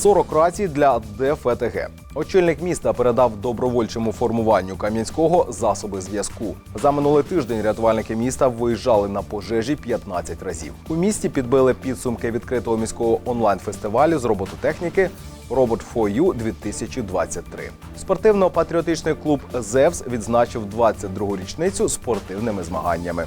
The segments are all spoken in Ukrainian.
40 рацій для ДФТГ. Очільник міста передав добровольчому формуванню Кам'янського засоби зв'язку. За минулий тиждень рятувальники міста виїжджали на пожежі 15 разів. У місті підбили підсумки відкритого міського онлайн-фестивалю з робототехніки Робот for You 2023. Спортивно-патріотичний клуб ЗЕВС відзначив 22-річницю річницю спортивними змаганнями.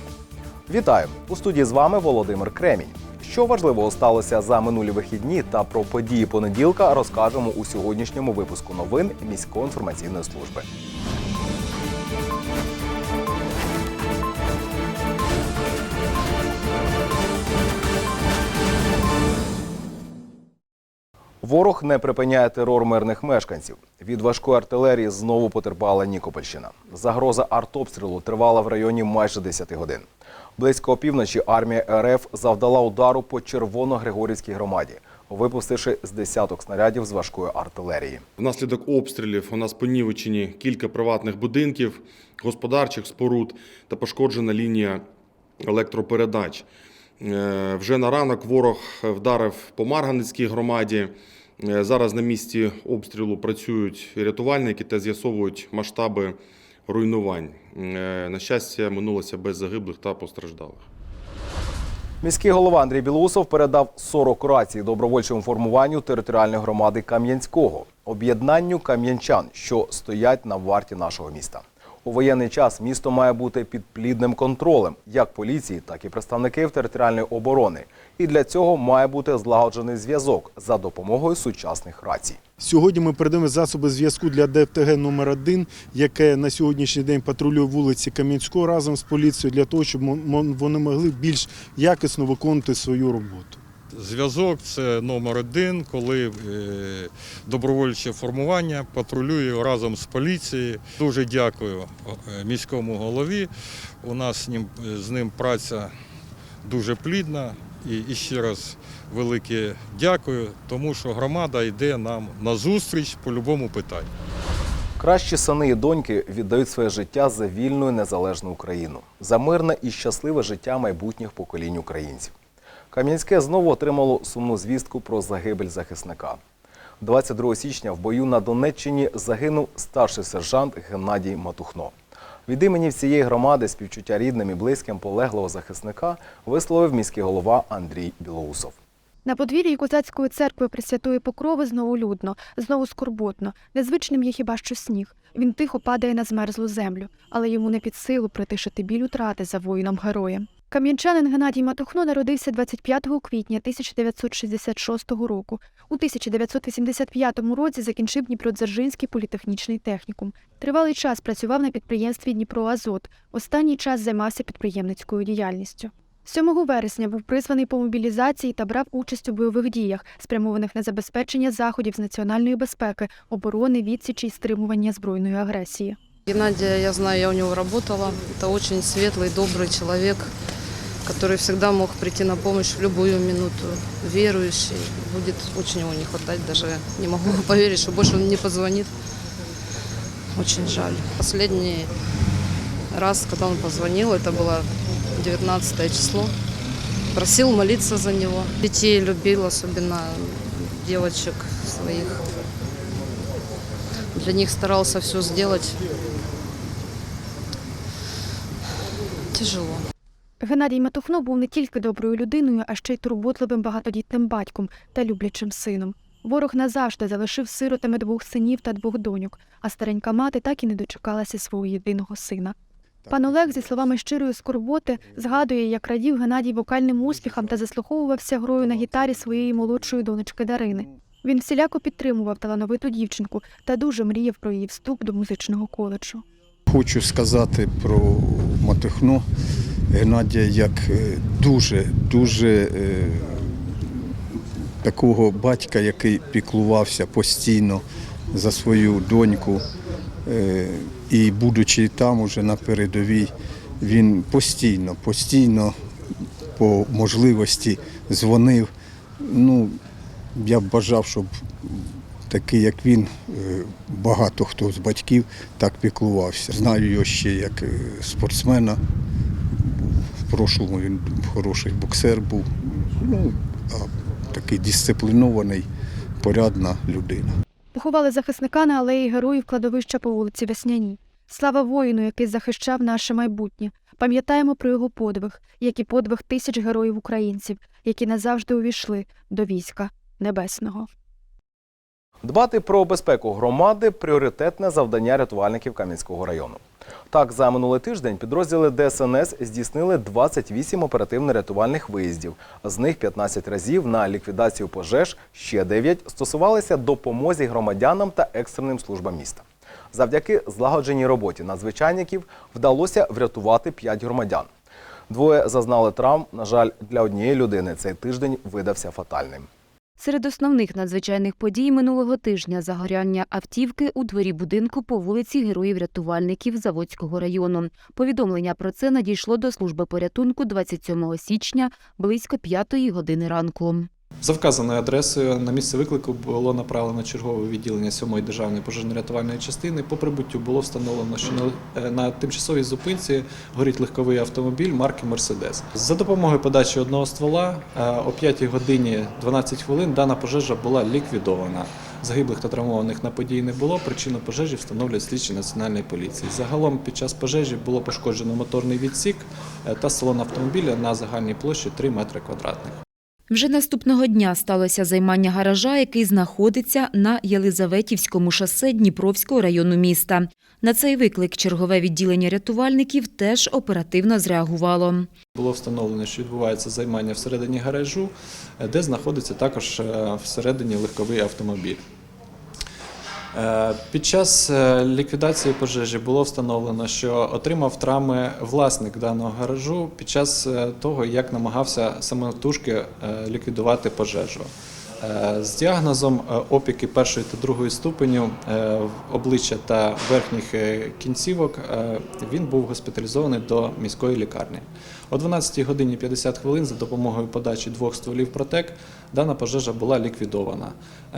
Вітаю у студії з вами Володимир Кремінь. Що важливого сталося за минулі вихідні та про події понеділка розкажемо у сьогоднішньому випуску новин міської інформаційної служби. Ворог не припиняє терор мирних мешканців. Від важкої артилерії знову потерпала Нікопольщина. Загроза артобстрілу тривала в районі майже 10 годин. Близько опівночі армія РФ завдала удару по Червоно-Григорівській громаді, випустивши з десяток снарядів з важкої артилерії. Внаслідок обстрілів у нас понівечені кілька приватних будинків, господарчих споруд та пошкоджена лінія електропередач. Е, Вже на ранок ворог вдарив по Марганицькій громаді. Е, Зараз на місці обстрілу працюють рятувальники та з'ясовують масштаби руйнувань. Е, На щастя, минулося без загиблих та постраждалих. Міський голова Андрій Білоусов передав 40 рацій добровольчому формуванню територіальної громади Кам'янського, об'єднанню кам'янчан, що стоять на варті нашого міста. У воєнний час місто має бути під плідним контролем як поліції, так і представників територіальної оборони. І для цього має бути злагоджений зв'язок за допомогою сучасних рацій. Сьогодні ми передаємо засоби зв'язку для ДФТГ номер 1 яке на сьогоднішній день патрулює вулиці Кам'янського разом з поліцією для того, щоб вони могли більш якісно виконувати свою роботу. Зв'язок це номер один, коли е, добровольче формування патрулює разом з поліцією. Дуже дякую е, міському голові. У нас з ним, з ним праця дуже плідна. І, і ще раз велике дякую, тому що громада йде нам на зустріч по будь-якому питанню. Кращі сини і доньки віддають своє життя за вільну і незалежну Україну, за мирне і щасливе життя майбутніх поколінь українців. Кам'янське знову отримало сумну звістку про загибель захисника. 22 січня в бою на Донеччині загинув старший сержант Геннадій Матухно. Від імені всієї громади співчуття рідним і близьким полеглого захисника висловив міський голова Андрій Білоусов. На подвір'ї козацької церкви Пресвятої Покрови знову людно, знову скорботно. Незвичним є хіба що сніг. Він тихо падає на змерзлу землю, але йому не під силу притишити біль утрати за воїном героєм. Кам'янчанин Геннадій Матухно народився 25 квітня 1966 року. У 1985 році закінчив Дніпродзержинський політехнічний технікум. Тривалий час працював на підприємстві Дніпроазот. Останній час займався підприємницькою діяльністю. 7 вересня був призваний по мобілізації та брав участь у бойових діях, спрямованих на забезпечення заходів з національної безпеки, оборони, відсічі й стримування збройної агресії. Геннадия, я знаю, я у него работала. Это очень светлый, добрый человек, Который всегда мог прийти на помощь в любую минуту. Верующий. Будет очень его не хватать. Даже не могу поверить, что больше он не позвонит. Очень жаль. Последний раз, когда он позвонил, это было 19 число. Просил молиться за него. Детей любил, особенно девочек своих. Для них старался все сделать. Тяжело. Геннадій Матухно був не тільки доброю людиною, а ще й турботливим багатодітним батьком та люблячим сином. Ворог назавжди залишив сиротами двох синів та двох доньок, а старенька мати так і не дочекалася свого єдиного сина. Пан Олег, зі словами щирої скорботи, згадує, як радів Геннадій вокальним успіхам та заслуховувався грою на гітарі своєї молодшої донечки Дарини. Він всіляко підтримував талановиту дівчинку та дуже мріяв про її вступ до музичного коледжу. Хочу сказати про Матихно Геннадія як е, дуже, дуже е, такого батька, який піклувався постійно за свою доньку. Е, І будучи там уже на передовій, він постійно, постійно по можливості дзвонив. Ну, я б бажав, щоб такий, як він, е, багато хто з батьків так піклувався. Знаю його ще як спортсмена. Прошлому він хороший боксер був. Ну, а такий дисциплінований, порядна людина. Поховали захисника на алеї героїв кладовища по вулиці Весняній. Слава воїну, який захищав наше майбутнє. Пам'ятаємо про його подвиг, як і подвиг тисяч героїв українців, які назавжди увійшли до війська небесного. Дбати про безпеку громади пріоритетне завдання рятувальників Кам'янського району. Так, за минулий тиждень підрозділи ДСНС здійснили 28 оперативно-рятувальних виїздів. З них 15 разів на ліквідацію пожеж, ще 9 стосувалися допомозі громадянам та екстреним службам міста. Завдяки злагодженій роботі надзвичайників вдалося врятувати 5 громадян. Двоє зазнали травм. На жаль, для однієї людини цей тиждень видався фатальним. Серед основних надзвичайних подій минулого тижня загоряння автівки у дворі будинку по вулиці Героїв-рятувальників Заводського району. Повідомлення про це надійшло до служби порятунку 27 січня близько 5 години ранку. За вказаною адресою на місце виклику було направлено чергове відділення 7-ї державної пожежно-рятувальної частини. По прибуттю було встановлено, що на, е, тимчасовій зупинці горить легковий автомобіль марки Мерседес. За допомогою подачі одного ствола е, о 5 годині 12 хвилин дана пожежа була ліквідована. Загиблих та травмованих на події не було. Причину пожежі встановлюють слідчі національної поліції. Загалом під час пожежі було пошкоджено моторний відсік е, та салон автомобіля на загальній площі 3 метри квадратних. Вже наступного дня сталося займання гаража, який знаходиться на Єлизаветівському шосе Дніпровського району міста. На цей виклик чергове відділення рятувальників теж оперативно зреагувало. Було встановлено, що відбувається займання всередині гаражу, де знаходиться також е, всередині легковий автомобіль. Е, Під час е, ліквідації пожежі було встановлено, що отримав травми власник даного гаражу під час е, того, як намагався самотужки ліквідувати пожежу. З діагнозом опіки першої та другої ступеню обличчя та верхніх кінцівок він був госпіталізований до міської лікарні. О 12 годині 50 хвилин за допомогою подачі двох стволів протек дана пожежа була ліквідована.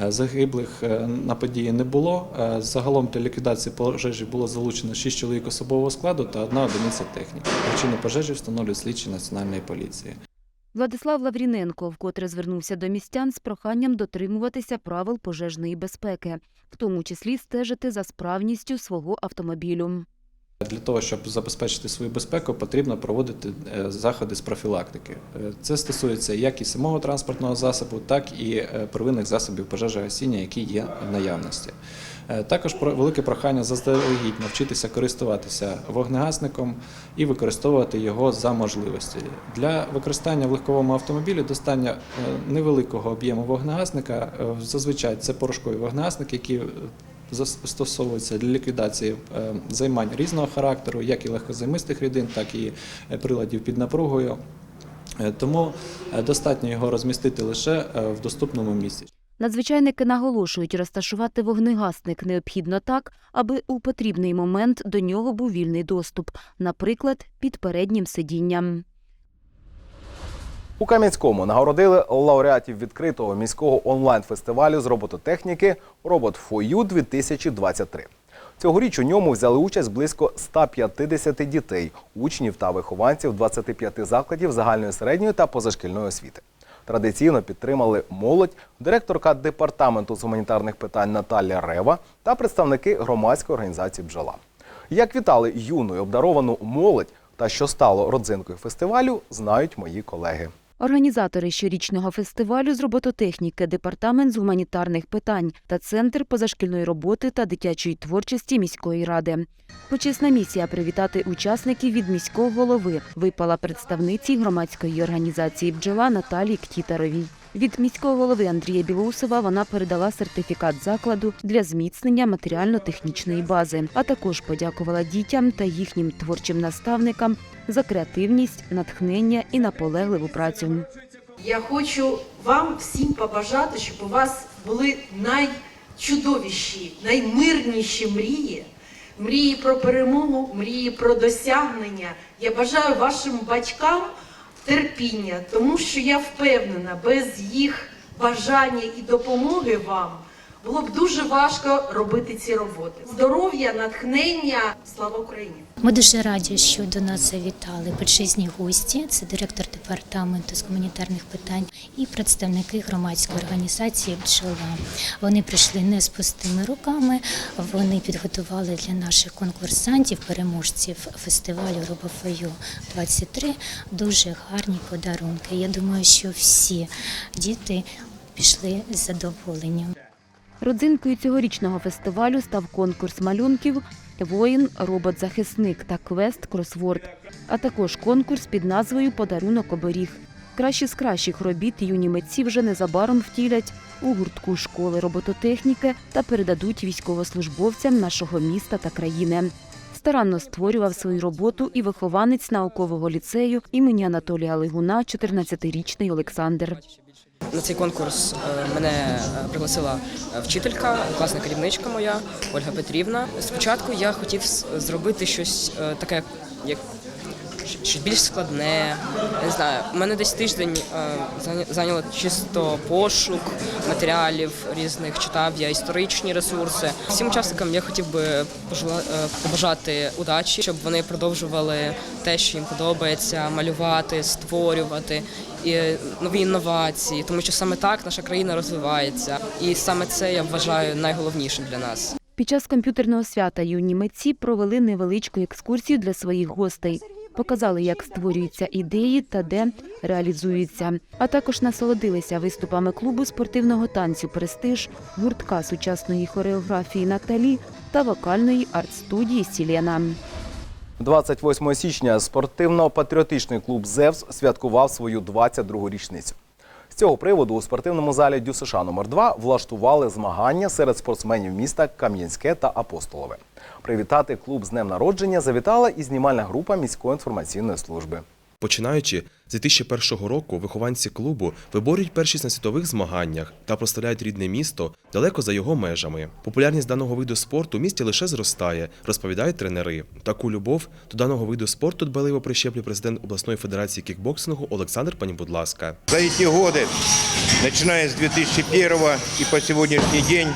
Е, Загиблих е, на події не було. Е, Загалом для ліквідації пожежі було залучено 6 чоловік особового складу та одна одиниця техніки. Причину пожежі встановлюють слідчі національної поліції. Владислав Лавріненко вкотре звернувся до містян з проханням дотримуватися правил пожежної безпеки, в тому числі стежити за справністю свого автомобілю. Для того, щоб забезпечити свою безпеку, потрібно проводити е, заходи з профілактики. Е, Це стосується як і самого транспортного засобу, так і е, первинних засобів пожежогасіння, які є в наявності. Також велике прохання заздалегідь навчитися користуватися вогнегасником і використовувати його за можливості. Для використання в легковому автомобілі достатньо е, невеликого об'єму вогнегасника. Зазвичай це порошкові вогнегасники, які застосовуються для ліквідації е, займань різного характеру, як і легкозаймистих рідин, так і е, приладів під напругою. Е, Тому достатньо його розмістити лише в доступному місці. Надзвичайники наголошують, розташувати вогнегасник необхідно так, аби у потрібний момент до нього був вільний доступ, наприклад, під переднім сидінням. У Кам'янському нагородили лауреатів відкритого міського онлайн-фестивалю з робототехніки Робот Фою 2023. Цьогоріч у ньому взяли участь близько 150 дітей, учнів та вихованців 25 закладів загальної середньої та позашкільної освіти. Традиційно підтримали молодь, директорка департаменту з гуманітарних питань Наталія Рева та представники громадської організації Бджола. Як вітали юну і обдаровану молодь та що стало родзинкою фестивалю, знають мої колеги. Організатори щорічного фестивалю з робототехніки, департамент з гуманітарних питань та центр позашкільної роботи та дитячої творчості міської ради. Почесна місія привітати учасників від міського голови випала представниці громадської організації бджола Наталії Ктітаровій. Від міського голови Андрія Білоусова вона передала сертифікат закладу для зміцнення матеріально-технічної бази, а також подякувала дітям та їхнім творчим наставникам за креативність, натхнення і наполегливу працю. Я хочу вам всім побажати, щоб у вас були найчудовіші, наймирніші мрії, мрії про перемогу, мрії про досягнення. Я бажаю вашим батькам терпіння, тому що я впевнена, без їх бажання і допомоги вам було б дуже важко робити ці роботи. Здоров'я, натхнення, слава Україні! Ми дуже раді, що до нас завітали почесні гості. Це директор департаменту з гуманітарних питань і представники громадської організації «Бджола». Вони прийшли не з пустими руками. Вони підготували для наших конкурсантів, переможців фестивалю Робофою 23 дуже гарні подарунки. Я думаю, що всі діти пішли з задоволенням. Родзинкою цьогорічного фестивалю став конкурс малюнків Воїн, робот-захисник та квест Кросворд, а також конкурс під назвою Подарунок оберіг. Кращі з кращих робіт юні митці вже незабаром втілять у гуртку школи робототехніки та передадуть військовослужбовцям нашого міста та країни. Старанно створював свою роботу і вихованець наукового ліцею імені Анатолія Лигуна, 14-річний Олександр. На цей конкурс е, мене е, пригласила е, вчителька, класна керівничка моя Ольга Петрівна. Спочатку я хотів зробити щось таке, як щось більш складне. Не знаю, у мене десь тиждень е, зайняло чисто пошук матеріалів різних. Читав я історичні ресурси. Всім учасникам я хотів би е, побажати удачі, щоб вони продовжували те, що їм подобається, малювати, створювати і нові інновації, тому що саме так наша країна розвивається, і саме це я вважаю найголовнішим для нас. Під час комп'ютерного свята юні митці провели невеличку екскурсію для своїх гостей. Показали, як створюються ідеї та де реалізуються, а також насолодилися виступами клубу спортивного танцю Престиж, гуртка сучасної хореографії Наталі та вокальної арт-студії Сілена. 28 січня спортивно-патріотичний клуб ЗЕВС святкував свою 22-ру річницю. З цього приводу у спортивному залі ДЮСШ номер 2 влаштували змагання серед спортсменів міста Кам'янське та Апостолове. Привітати клуб з днем народження завітала і знімальна група міської інформаційної служби. Починаючи з 2001 року, вихованці клубу виборюють першість на світових змаганнях та проставляють рідне місто далеко за його межами. Популярність даного виду спорту у місті лише зростає, розповідають тренери. Таку любов до даного виду спорту дбаливо прищеплює президент обласної федерації кікбоксингу Олександр Панібудласка. За эти годы, начиная с 2001 и по сегодняшний день,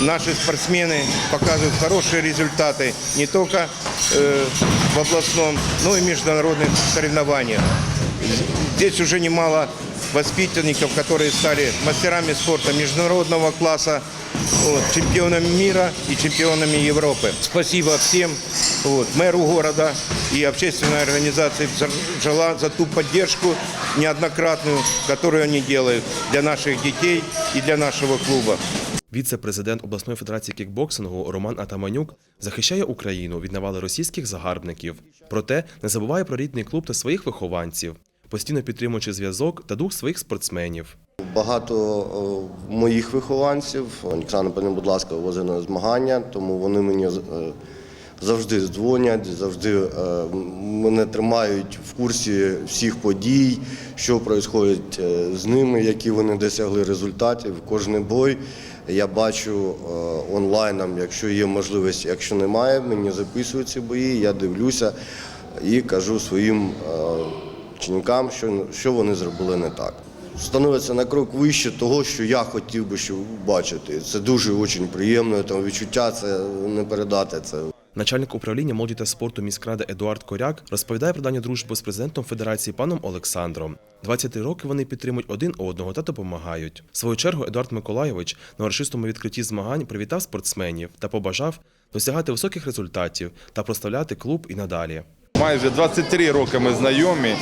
наши спортсмены показывают хорошие результаты не только э, в областном, но и международных соревнованиях. Здесь уже немало воспитанников, которые стали мастерами спорта международного класса, вот, чемпионами мира и чемпионами Европы. Спасибо всем, вот, мэру города и общественной организации «Жила» за ту поддержку неоднократную, которую они делают для наших детей и для нашего клуба. Віце-президент обласної федерації кікбоксингу Роман Атаманюк захищає Україну від навали російських загарбників. Проте не забуває про рідний клуб та своїх вихованців, постійно підтримуючи зв'язок та дух своїх спортсменів. Багато е, моїх вихованців, Олександр, будь ласка, возить на змагання, тому вони мені е, завжди дзвонять, завжди е, мене тримають в курсі всіх подій, що відбувається з ними, які вони досягли результатів. Кожний бой я бачу е, онлайном, якщо є можливість, якщо немає, мені записують ці бої, я дивлюся і кажу своїм е, ученикам, що, вони зробили не так. Становиться на крок вище того, що я хотів би бачити. Це дуже дуже приємно. Там відчуття це не передати. Це Начальник управління молоді та спорту міськради Едуард Коряк розповідає про дані дружбу з президентом Федерації паном Олександром. 23 роки вони підтримують один одного та допомагають. В свою чергу Едуард Миколайович на урочистому відкритті змагань привітав спортсменів та побажав досягати високих результатів та проставляти клуб і надалі. Майже 23 роки ми знайомі,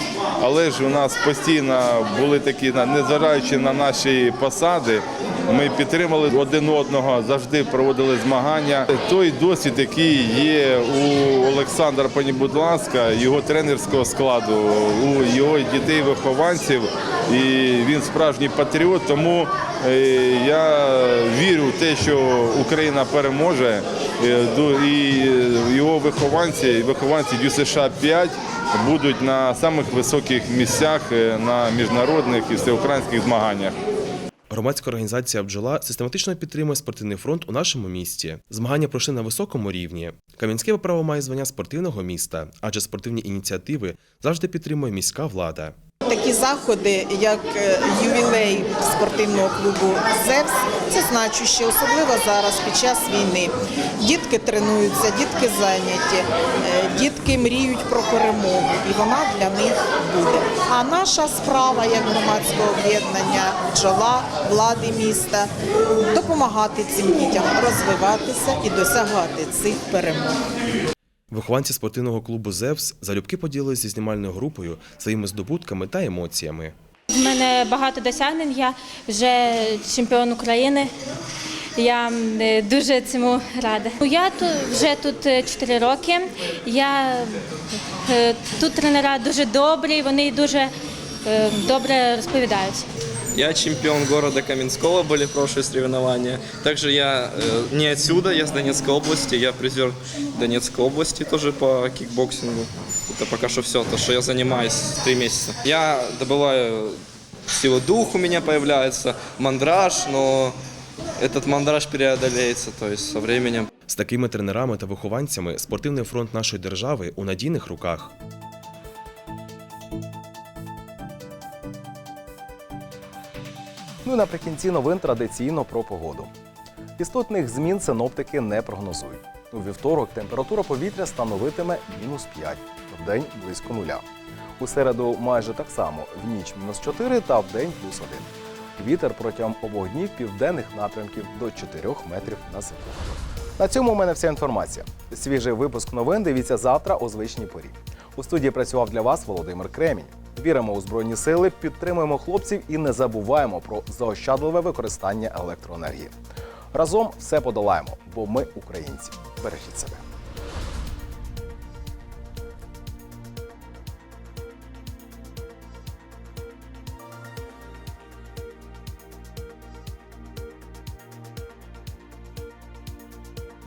але ж у нас постійно були такі, незважаючи на наші посади, ми підтримали один одного, завжди проводили змагання. Той досвід, який є у Олександра Панібудласка, його тренерського складу, у його дітей-вихованців, і він справжній патріот. Тому е, я вірю в те, що Україна переможе, е, і його вихованці, вихованці ДЮСШ 5 будуть на самих високих місцях е, на міжнародних і всеукраїнських змаганнях. Громадська організація «Бджола» систематично підтримує спортивний фронт у нашому місті. Змагання пройшли на високому рівні. Кам'янське право має звання спортивного міста, адже спортивні ініціативи завжди підтримує міська влада. Такі заходи, як е, ювілей спортивного клубу ЗЕВС, це значуще, особливо зараз під час війни. Дітки тренуються, дітки зайняті, е, дітки мріють про перемогу, і вона для них буде. А наша справа як громадського об'єднання бджола влади міста допомагати цим дітям розвиватися і досягати цих перемог. Вихованці спортивного клубу «Зевс» залюбки поділилися зі знімальною групою своїми здобутками та емоціями. У мене багато досягнень. Я вже чемпіон України. Я е, дуже цьому рада. Ну, Я тут вже тут 4 роки. Я е, тут тренера дуже добрі, вони дуже е, добре розповідають. Я чемпион города Каменского, были прошлые соревнования. Также я э, не отсюда, я с Донецкой области, я призер Донецкой области тоже по кикбоксингу. Это пока что все, то, что я занимаюсь три месяца. Я добываю силу дух у меня появляется, мандраж, но этот мандраж преодолеется, то есть со временем. З такими тренерами та вихованцями спортивний фронт нашої держави у надійних руках. Ну і наприкінці новин традиційно про погоду. Істотних змін синоптики не прогнозують. У вівторок температура повітря становитиме мінус 5, в день близько нуля. У середу майже так само, в ніч мінус 4 та в день плюс 1. Вітер протягом обох днів південних напрямків до 4 метрів на секунду. На цьому у мене вся інформація. Свіжий випуск новин дивіться завтра о звичній порі. У студії працював для вас Володимир Кремінь. Віримо у збройні сили, підтримуємо хлопців і не забуваємо про заощадливе використання електроенергії. Разом все подолаємо, бо ми українці. Бережіть себе.